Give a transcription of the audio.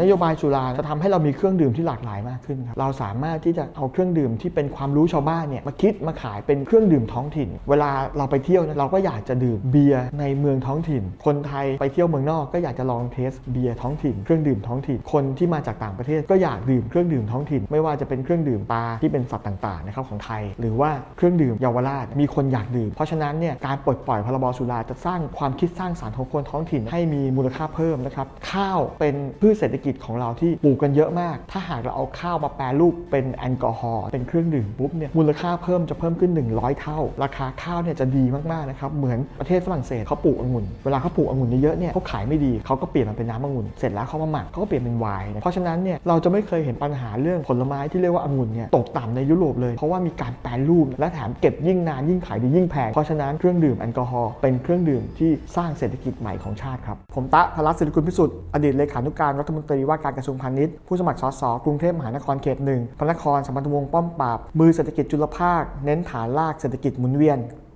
นโยบายสุราจะทำให้เรามีเครื่องดื่มที่หลากหลายมากขึ้นครับเราสามารถที่จะเอาเครื่องดื่มที่เป็นความรู้ชาวบ้านเนี่ยมาคิดมาขายเป็นเครื่องดื่มท้องถิ่น เวลาเราไปเที่ยวเนี่ยเราก็อยากจะดื่มเบียร์ในเมืองท้องถิ่น คนไทยไปเที่ยวเมืองนอกก็อยากจะลองเทสเบียร์ท้องถิ่น เครื่องดื่มท้องถิ่น คนที่มาจากต่างประเทศก็อยากดื่มเครื่องดื่มท้องถิ่น ไม่ว่าจะเป็นเครื่องดื่มปลาที่เป็นสัตว์ต่างๆนะครับของไทย หรือว่าเครื่องดื่มเยาวราชมีคนอยากดื่ม เพราะฉะนั้นเนี่ยการปลดปล่อยพรบสุราจะสร้างความคิดสร้างสรรค์ของคนท้องถิ่นให้มีมูลค่าเพิ่มนะครับข้าวเป็นพืชเศรษฐกิจของเราที่ปลูกกันเยอะมาก ถ้าหากเราเอาข้าวมาแปรรูปเป็นแอลกอฮอล์เป็นเครื่องดื่มปุ๊บเนี่ยมูลค่าเพิ่มจะเพิ่มขึ้น 100 เท่า ราคาข้าวเนี่ยจะดีมากๆนะครับเหมือนประเทศฝรั่งเศสเขาปลูกองุ่นเวลาเขาปลูกองุ่นเยอะๆเนี่ยเขาขายไม่ดีเขาก็เปลี่ยนมันเป็นน้ำองุ่นเสร็จแล้วเขามาหมักเขาก็เปลี่ยนเป็นไวน์เพราะฉะนั้นเนี่ยเราจะไม่เคยเห็นปัญหาเรื่องผลไม้ที่เรียกว่าองุ่นเนี่ยตกต่ำในยุโรปเลยเพราะว่ามีการแปรรูปและแถมเก็บยิ่งนานยิ่งขายดียิ่งแพงเพราะฉะนั้นเครื่องดื่มแอลกอฮอล์เป็นเครื่องดื่มที่สร้างเศรษฐกิจใหม่ของชาติครับผมตะพลัสศิริกุลพิสุทธิ์อดีตเลขานุการรัฐมนตรีว่าการกระทรวงพาณิชย์ผู้สมัครสสกรุงเทพมหานครเขตหนึ่งพระนครสัมพันธวงศ์ป้อมปราบมือเศรษฐกิจจุลภาค เน้นฐานลากเศรษฐกิจหมุนเวียน